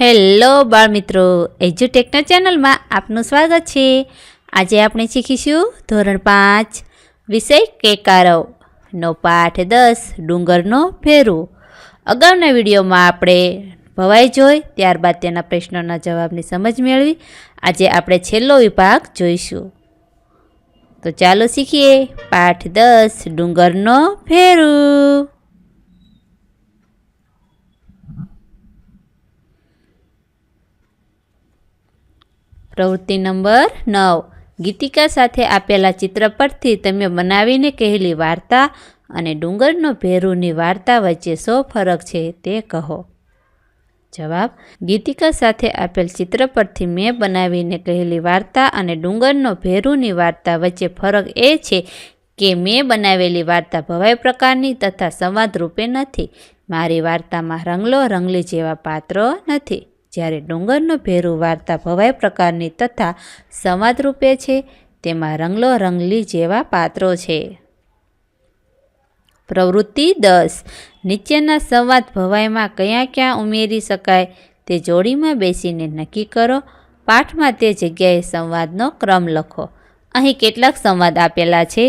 Hello બાળમિત્રો એજ્યુટેકના ચેનલમાં આપનું સ્વાગત છે. આજે આપણે શીખીશું ધોરણ પાંચ, વિષય કેકારવનો પાઠ દસ, ડુંગરનો ફેરવો અગાઉના વિડીયોમાં આપણે ભવાઈ જોઈ, ત્યારબાદ તેના પ્રશ્નોના જવાબની સમજ મેળવી. આજે આપણે છેલ્લો વિભાગ જોઈશું. તો ચાલો શીખીએ. પાઠ દસ, ડુંગરનો ફેરવું પ્રવૃત્તિ નંબર નવ. ગીતિકા સાથે આપેલા ચિત્ર પરથી તમે બનાવીને કહેલી વાર્તા અને ડુંગરનો ભેરુની વાર્તા વચ્ચે શો ફરક છે તે કહો. જવાબ, ગીતિકા સાથે આપેલ ચિત્ર પરથી મેં બનાવીને કહેલી વાર્તા અને ડુંગરનો ભેરુની વાર્તા વચ્ચે ફરક એ છે કે મેં બનાવેલી વાર્તા ભવાઈ પ્રકારની તથા સંવાદ રૂપે નથી. મારી વાર્તામાં રંગલો રંગલી જેવા પાત્રો નથી. જ્યારે ડુંગરનો ભેરું વાર્તા ભવાઈ પ્રકારની તથા સંવાદરૂપે છે, તેમાં રંગલો રંગલી જેવા પાત્રો છે. પ્રવૃત્તિ દસ. નીચેના સંવાદ ભવાઈમાં કયા ક્યાં ઉમેરી શકાય તે જોડીમાં બેસીને નક્કી કરો. પાઠમાં તે જગ્યાએ સંવાદનો ક્રમ લખો. અહીં કેટલાક સંવાદ આપેલા છે.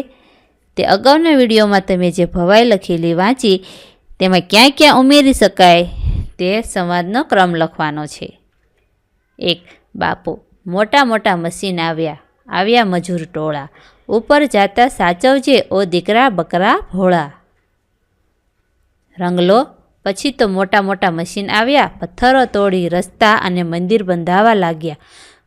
તે અગાઉના વિડીયોમાં તમે જે ભવાઈ લખેલી વાંચી, તેમાં ક્યાં ક્યાં ઉમેરી શકાય તે સંવાદનો ક્રમ લખવાનો છે. એક, બાપુ, મોટા મોટા મશીન આવ્યા. આવ્યા મજૂર ટોળા. ઉપર જાતા સાચવજે ઓ દીકરા બકરા ભોળા. રંગલો પછી તો મોટા મોટા મશીન આવ્યા. પથ્થરો તોડી રસ્તા અને મંદિર બંધાવા લાગ્યા.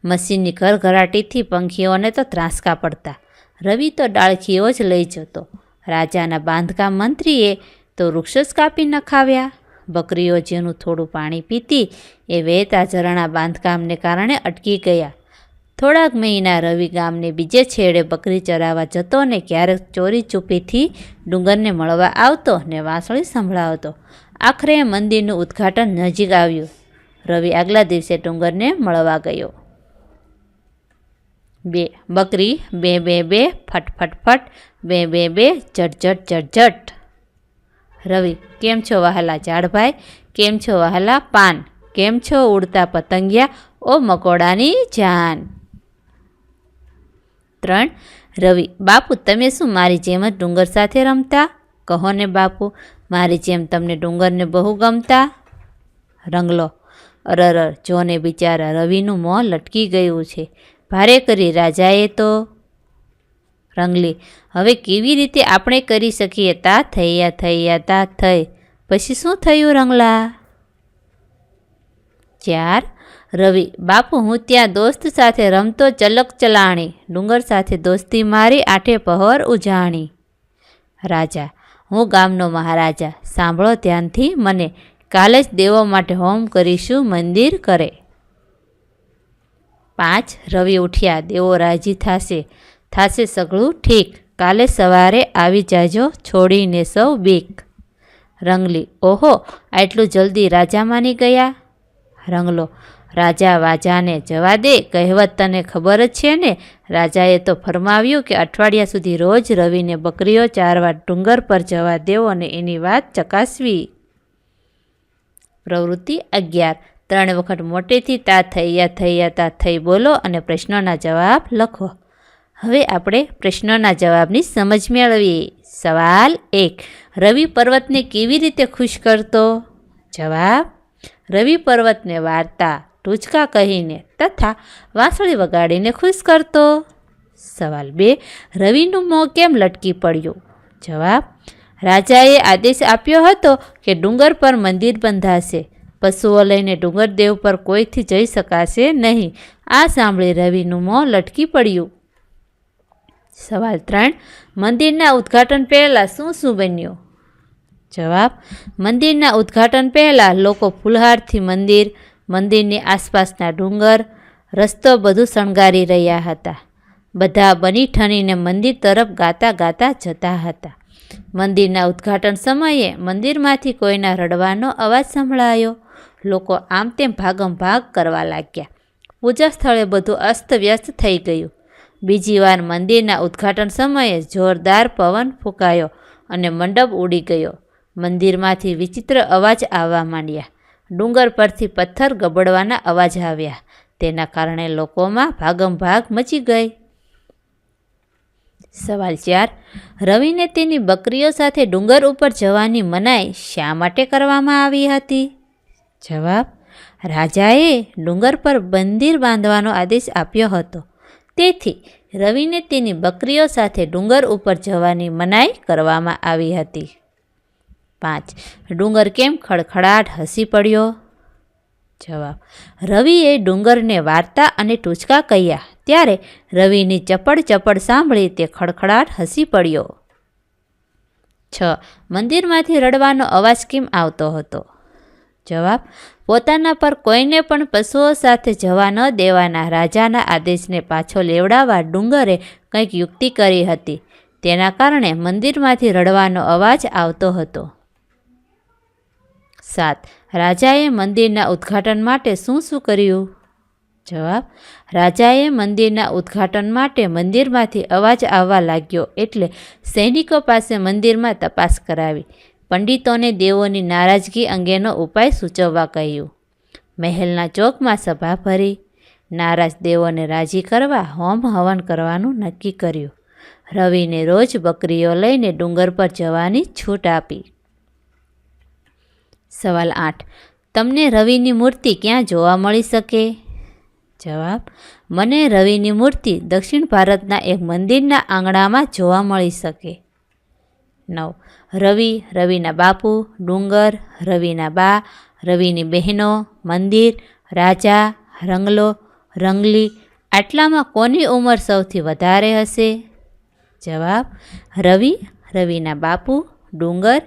મશીનની ઘરઘરાટીથી પંખીઓને તો ત્રાસકા પડતા. રવિ તો ડાળખીઓ જ લઈ જતો. રાજાના બાંધકામ મંત્રીએ તો વૃક્ષો જ કાપી નખાવ્યા. બકરીઓ જેનું થોડું પાણી પીતી એ વહેતા ઝરણા બાંધકામને કારણે અટકી ગયા. થોડાક મહિના રવિ ગામને બીજે છેડે બકરી ચરાવવા જતો ને ક્યારેક ચોરી ચૂપીથી ડુંગરને મળવા આવતો ને વાંસળી સંભળાવતો. આખરે મંદિરનું ઉદ્ઘાટન નજીક આવ્યું. રવિ આગલા દિવસે ડુંગરને મળવા ગયો. બે, બકરી બે બે બે ફટ ફટ ફટ બે બે બે ઝટઝટ જટ. રવિ, કેમ છો વહાલા ઝાડભાઈ કેમ છો વહાલા પાન? કેમ છો ઉડતા પતંગિયા? ઓ મકોડાની જાન. ત્રણ, રવિ, બાપુ, તમે શું મારી જેમ જ ડુંગર સાથે રમતા? કહો ને બાપુ, મારી જેમ તમને ડુંગરને બહુ ગમતા? રંગલો અરર, જોને બિચારા રવિનું મોં લટકી ગયું છે. ભારે કરી રાજાએ તો રંગલી. હવે કેવી રીતે આપણે કરી શકીએ? તા, થયા થયા, તા, થઈ. પછી શું થયું રંગલા? ચાર. રવિ, બાપુ, હું ત્યાં દોસ્ત સાથે રમતો ચલક ચલાણી. ડુંગર સાથે દોસ્તી મારી, આઠે પહોર ઉજાણી. રાજા, હું ગામનો મહારાજા. સાંભળો ધ્યાનથી મને. કાલે જ દેવો માટે હોમ કરીશું, મંદિર કરે. પાંચ. રવિ ઉઠ્યા. દેવો રાજી થશે. થાશે સગળું ઠીક. કાલે સવારે આવી જાજો, છોડીને સૌ બીક. રંગલી, ઓહો, આટલું જલ્દી રાજા માની ગયા? રંગલો, રાજા વાજાને જવા દે, કહેવત તને ખબર જ છે ને? રાજાએ તો ફરમાવ્યું કે અઠવાડિયા સુધી રોજ રવિને બકરીઓ ચારવા ડુંગર પર જવા દેવો અને એની વાત ચકાસવી. પ્રવૃત્તિ અગિયાર. ત્રણ વખત મોટેથી તા થઈયા થઈયા તા થઈ બોલો અને પ્રશ્નોના જવાબ લખો. હવે આપણે પ્રશ્નોના જવાબની સમજ મેળવીએ. સવાલ એક, રવિ પર્વતને કેવી રીતે ખુશ કરતો? જવાબ, રવિ પર્વતને વાર્તા, ટૂચકા કહીને તથા વાંસળી વગાડીને ખુશ કરતો. સવાલ બે, રવિનું મોં કેમ લટકી પડ્યું? જવાબ, રાજાએ આદેશ આપ્યો હતો કે ડુંગર પર મંદિર બંધાશે. પશુઓ લઈને ડુંગર દેવ પર કોઈથી જઈ શકાશે નહીં. આ સાંભળી રવિનું મોં લટકી પડ્યું. સવાલ ત્રણ, મંદિરના ઉદ્ઘાટન પહેલાં શું શું બન્યું? જવાબ, મંદિરના ઉદ્ઘાટન પહેલાં લોકો ફુલહારથી મંદિર, મંદિરની આસપાસના ડુંગર, રસ્તો બધું શણગારી રહ્યા હતા. બધા બની ઠણીને મંદિર તરફ ગાતા ગાતા જતા હતા. મંદિરના ઉદ્ઘાટન સમયે મંદિરમાંથી કોઈના રડવાનો અવાજ સંભળાયો. લોકો આમ તેમ ભાગમ ભાગ કરવા લાગ્યા. પૂજા સ્થળે બધું અસ્તવ્યસ્ત થઈ ગયું. બીજી વાર મંદિરના ઉદ્ઘાટન સમયે જોરદાર પવન ફૂંકાયો અને મંડપ ઉડી ગયો. મંદિરમાંથી વિચિત્ર અવાજ આવવા માંડ્યા. ડુંગર પરથી પથ્થર ગબડવાના અવાજ આવ્યા. તેના કારણે લોકોમાં ભાગમભાગ મચી ગઈ. સવાલ ચાર. રવિને તેની બકરીઓ સાથે ડુંગર ઉપર જવાની મનાઈ શા માટે કરવામાં આવી હતી? જવાબ. રાજાએ ડુંગર પર મંદિર બાંધવાનો આદેશ આપ્યો હતો. તેથી રવિને તેની બકરીઓ સાથે ડુંગર ઉપર જવાની મનાઈ કરવામાં આવી હતી. પાંચ. ડુંગર કેમ ખડખડાટ હસી પડ્યો? જવાબ. રવિએ ડુંગરને વાર્તા અને ટૂચકા કહ્યા, ત્યારે રવિની ચપડ ચપડ સાંભળી તે ખડખડાટ હસી પડ્યો. છ. મંદિરમાંથી રડવાનો અવાજ કેમ આવતો હતો? જવાબ, પોતાના પર કોઈને પણ પશુઓ સાથે જવા ન દેવાના રાજાના આદેશને પાછો લેવડાવવા ડુંગરે કંઈક યુક્તિ કરી હતી. તેના કારણે મંદિરમાંથી રડવાનો અવાજ આવતો હતો. સાત, રાજાએ મંદિરના ઉદ્ઘાટન માટે શું શું કર્યું? જવાબ, રાજાએ મંદિરના ઉદ્ઘાટન માટે મંદિરમાંથી અવાજ આવવા લાગ્યો એટલે સૈનિકો પાસે મંદિરમાં તપાસ કરાવી. પંડિતોને દેવોની નારાજગી અંગેનો ઉપાય સૂચવવા કહ્યું. મહેલના ચોકમાં સભા ભરી. નારાજ દેવોને રાજી કરવા હોમ હવન કરવાનું નક્કી કર્યું. રવિને રોજ બકરીઓ લઈને ડુંગર પર જવાની છૂટ આપી. સવાલ આઠ. તમને રવિની મૂર્તિ ક્યાં જોવા મળી શકે? જવાબ. મને રવિની મૂર્તિ દક્ષિણ ભારતના એક મંદિરના આંગણામાં જોવા મળી શકે. નવ. રવિ, રવિના બાપુ, ડુંગર, રવિના બા, રવિની બહેનો, મંદિર, રાજા, રંગલો, રંગલી, આટલામાં કોની ઉંમર સૌથી વધારે હશે? જવાબ, રવિ, રવિના બાપુ, ડુંગર,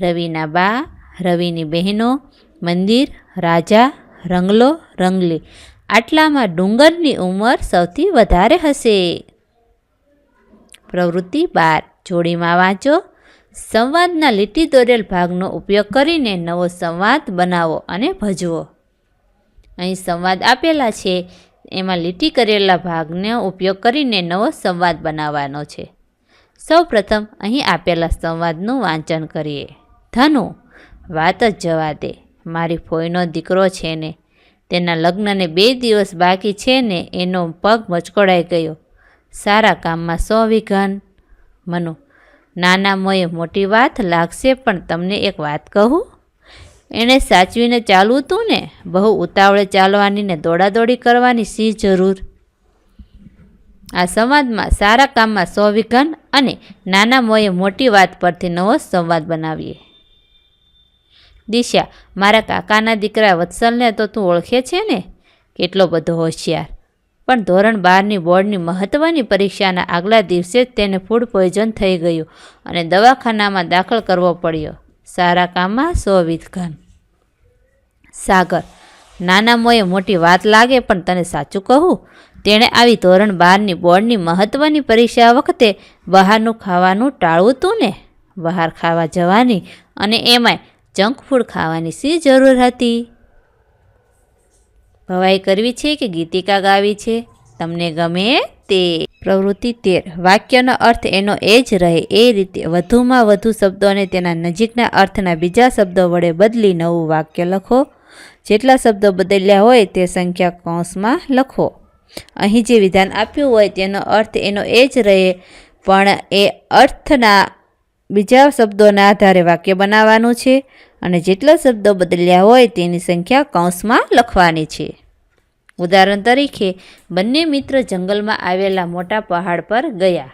રવિના બા, રવિની બહેનો, મંદિર, રાજા, રંગલો, રંગલી. આટલામાં ડુંગરની ઉંમર સૌથી વધારે હશે. પ્રવૃત્તિ બાર. જોડીમાં વાંચો. સંવાદના લીટી દોરેલ ભાગનો ઉપયોગ કરીને નવો સંવાદ બનાવો અને ભજવો. અહીં સંવાદ આપેલા છે. એમાં લીટી કરેલા ભાગનો ઉપયોગ કરીને નવો સંવાદ બનાવવાનો છે. સૌપ્રથમ અહીં આપેલા સંવાદનું વાંચન કરીએ. ધનુ, વાત જ જવા દે. મારી ફોઈનો દીકરો છે ને. તેના લગ્નને બે દિવસ બાકી છે ને. એનો પગ મચકોડાઈ ગયો. સારા કામમાં સો વિઘન. મનુ નાના મોએ મોટી વાત લાગશે પણ તમને એક વાત કહું? એણે સાચવીને ચાલવું તું ને? બહુ ઉતાવળે ચાલવાની ને દોડાદોડી કરવાની સી જરૂર? આ સંવાદમાં સારા કામમાં સ્વવિઘન અને નાના મોએ મોટી વાત પરથી નવો સંવાદ બનાવીએ. દિશા, મારા કાકાના દીકરા વત્સલને તો તું ઓળખે છે ને? કેટલો બધો હોશિયાર. પણ ધોરણ બારની બોર્ડની મહત્ત્વની પરીક્ષાના આગલા દિવસે જ તેને ફૂડ પોઈઝન થઈ ગયું અને દવાખાનામાં દાખલ કરવો પડ્યો. સારા કામમાં સો વિધઘાન સાગર નાના મોએ મોટી વાત લાગે પણ તને સાચું કહું? તેણે આવી ધોરણ બારની બોર્ડની મહત્ત્વની પરીક્ષા વખતે બહારનું ખાવાનું ટાળવું તું ને? બહાર ખાવા જવાની અને એમાંય જંક ફૂડ ખાવાની શી જરૂર હતી? ભવાઈ કરવી છે કે ગીતિકા ગાવી છે? તમને ગમે તે? પ્રવૃત્તિ તેર. વાક્યનો અર્થ એનો એ જ રહે, એ રીતે વધુમાં વધુ શબ્દોને તેના નજીકના અર્થના બીજા શબ્દો વડે બદલી નવું વાક્ય લખો. જેટલા શબ્દો બદલ્યા હોય તે સંખ્યા કૌંસમાં લખો. અહીં જે વિધાન આપ્યું હોય તેનો અર્થ એનો એ જ રહે, પણ એ અર્થના બીજા શબ્દોના આધારે વાક્ય બનાવવાનું છે. અને જેટલા શબ્દો બદલ્યા હોય તેની સંખ્યા કૌંસમાં લખવાની છે. ઉદાહરણ તરીકે, બંને મિત્ર જંગલમાં આવેલા મોટા પહાડ પર ગયા.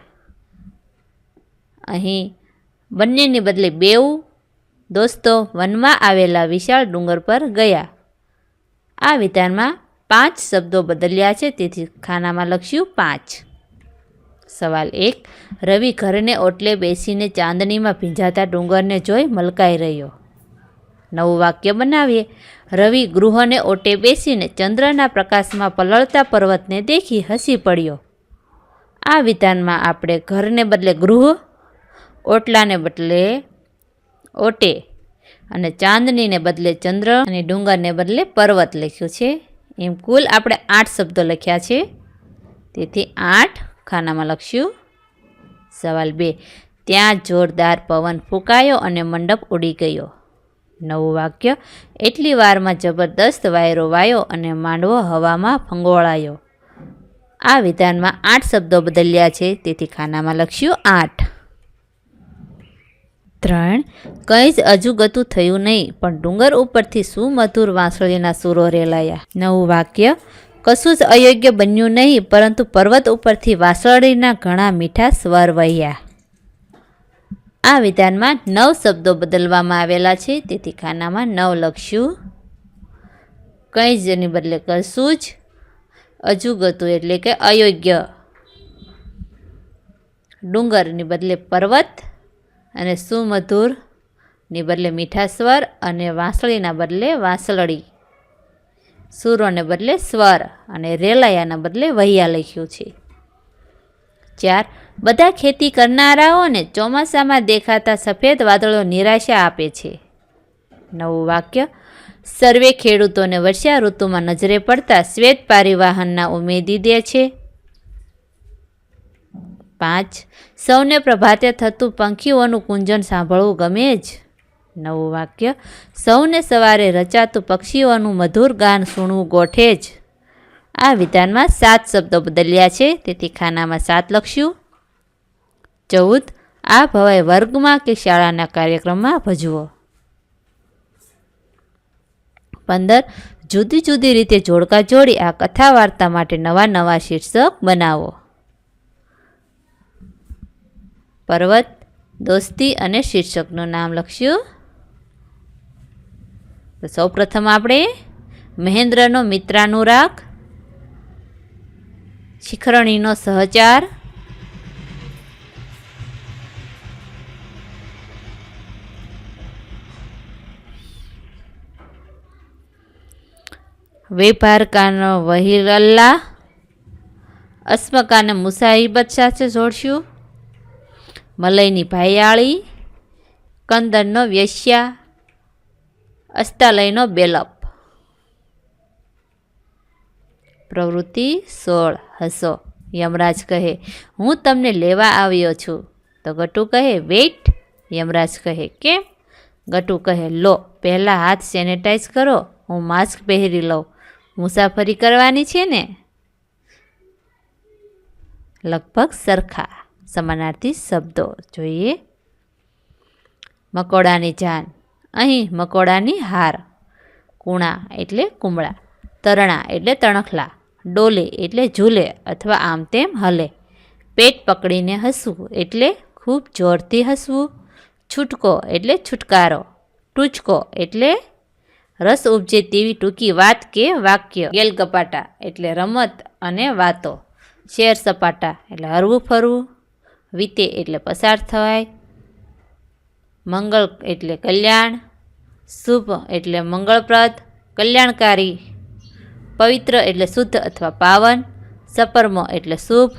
અહીં, બંનેને બદલે બેઉ દોસ્તો વનમાં આવેલા વિશાળ ડુંગર પર ગયા. આ વિધાનમાં પાંચ શબ્દો બદલ્યા છે, તેથી ખાનામાં લખ્યું પાંચ. સવાલ એક, રવિ ઘરને ઓટલે બેસીને ચાંદનીમાં ભીંજાતા ડુંગરને જોઈ મલકાઈ રહ્યો. નવું વાક્ય બનાવીએ. રવિ ગૃહને ઓટે બેસીને ચંદ્રના પ્રકાશમાં પલળતા પર્વતને દેખી હસી પડ્યો. આ વિધાનમાં આપણે ઘરને બદલે ગૃહ, ઓટલાને બદલે ઓટે અને ચાંદનીને બદલે ચંદ્ર અને ડુંગરને બદલે પર્વત લખ્યું છે. એમ કુલ આપણે આઠ શબ્દો લખ્યા છે. તેથી આઠ ખાનામાં લખ્યું. સવાલ બે. ત્યાં જોરદાર પવન ફૂંકાયો અને મંડપ ઉડી ગયો. નવું વાક્ય, એટલી વારમાં જબરદસ્ત વાયરો વાયો અને માંડવો હવામાં ફંગોળાયો આ વિધાનમાં આઠ શબ્દો બદલ્યા છે, તેથી ખાનામાં લખ્યું આઠ. ત્રણ, કંઈ જ અજુગતું થયું નહીં, પણ ડુંગર ઉપરથી સુમધુર વાંસળીના સૂરો રેલાયા. નવું વાક્ય, કશું જ અયોગ્ય બન્યું નહીં, પરંતુ પર્વત ઉપરથી વાંસળીના ઘણા મીઠા સ્વર વહ્યા. આ વિધાનમાં નવ શબ્દો બદલવામાં આવેલા છે. તેથી ખાનામાં નવ લખશું. કંઈ જ એની બદલે કરશું જ. અજુગતું એટલે કે અયોગ્ય. ડુંગરની બદલે પર્વત અને સુમધુરની બદલે મીઠા સ્વર અને વાંસળીના બદલે વાંસળડી સુરોને બદલે સ્વર અને રેલાયાના બદલે વહિયા લખ્યું છે. ચાર બધા ખેતી કરનારાઓને ચોમાસામાં દેખાતા સફેદ વાદળો નિરાશા આપે છે. નવું વાક્ય, સર્વે ખેડૂતોને વર્ષા ઋતુમાં નજરે પડતા શ્વેત પારિવાહનના ઉમેદી દે છે. પાંચ, સૌને પ્રભાતે થતું પંખીઓનું કુંજન સાંભળવું ગમે જ. નવું વાક્ય, સૌને સવારે રચાતું પક્ષીઓનું મધુર ગાન સુણવું ગોઠે જ. આ વિધાનમાં સાત શબ્દો બદલ્યા છે. તેથી ખાનામાં સાત લખશું ચૌદ, આ ભવાય વર્ગમાં કે શાળાના કાર્યક્રમમાં ભજવો. પંદર, જુદી જુદી રીતે જોડકા જોડી આ કથા વાર્તા માટે નવા નવા શીર્ષક બનાવો. પર્વત, દોસ્તી અને શીર્ષકનું નામ લખ્યું. તો સૌપ્રથમ આપણે મહેન્દ્રનો મિત્રાનુરાગ શિખરણીનો સહચાર. વેપારકાનો વહીરલ્લા અસ્મકાને મુસાહિબત સાથે જોડશું. મલયની ભાયાળી. કંદનનો વ્યસ્યા. અસ્તાલયનો બેલપ. પ્રવૃત્તિ સોળ હસો. યમરાજ કહે, હું તમને લેવા આવ્યો છું. તો ગટુ કહે, વેઇટ. યમરાજ કહે, કેમ? ગટુ કહે, લો, પહેલાં હાથ સેનેટાઈઝ કરો, હું માસ્ક પહેરી લઉં. મુસાફરી કરવાની છે ને? લગભગ સરખા સમાનાર્થી શબ્દો. જોઈએ. મકોડાની જાન. અહીં મકોડાની હાર. કુણા એટલે કુમળા. તરણા એટલે તણખલા. ડોલે એટલે ઝૂલે અથવા આમ તેમ હલે. પેટ પકડીને હસવું એટલે ખૂબ જોરથી હસવું. છૂટકો એટલે છુટકારો. ટૂચકો એટલે રસ ઉપજે તેવી ટૂંકી વાત કે વાક્ય. ગેલગપાટા એટલે રમત અને વાતો. શેર સપાટા એટલે હરવું ફરવું. વીતે એટલે પસાર થવાય મંગળ એટલે કલ્યાણ. શુભ એટલે મંગળપ્રદ. કલ્યાણકારી પવિત્ર એટલે શુદ્ધ અથવા પાવન, સપરમો એટલે શુભ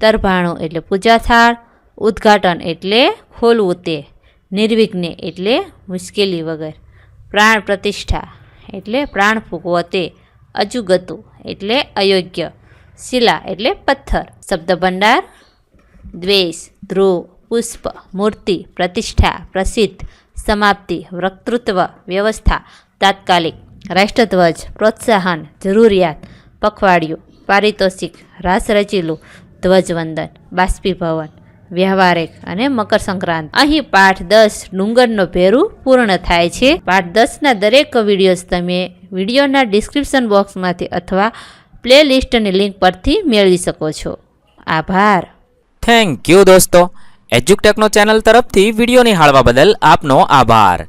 તરભાણું એટલે પૂજા થાળ ઉદ્ઘાટન એટલે ખોલવું તે, નિર્વિઘ્ને એટલે મુશ્કેલી વગર, પ્રાણ પ્રતિષ્ઠા એટલે પ્રાણ ફૂંકવો તે, અજુગતું એટલે અયોગ્ય, શિલા એટલે પથ્થર શબ્દ ભંડાર દ્વેષ, ધ્રુવ, પુષ્પ, મૂર્તિ, પ્રતિષ્ઠા, પ્રસિદ્ધ, સમાપ્તિ, વક્તૃત્વ, વ્યવસ્થા, તાત્કાલિક રાષ્ટ્રધ્વજ, પ્રોત્સાહન, જરૂરિયાત, પખવાડિયું, પારિતોષિક, રાસ રચીલું, ધ્વજવંદન, બાષ્પીભવન, વ્યવહારિક અને મકર સંક્રાંત. અહીં પાઠ દસ ડુંગરનો ભેરું પૂર્ણ થાય છે. પાઠ દસના દરેક વિડીયોઝ તમે વિડીયોના ડિસ્ક્રિપ્શન બોક્સમાંથી અથવા પ્લે લિસ્ટની લિંક પરથી મેળવી શકો છો. આભાર. થેન્ક યુ દોસ્તો. એજ્યુકટેકનો ચેનલ તરફથી વીડિયો નિહાળવા બદલ આપનો આભાર.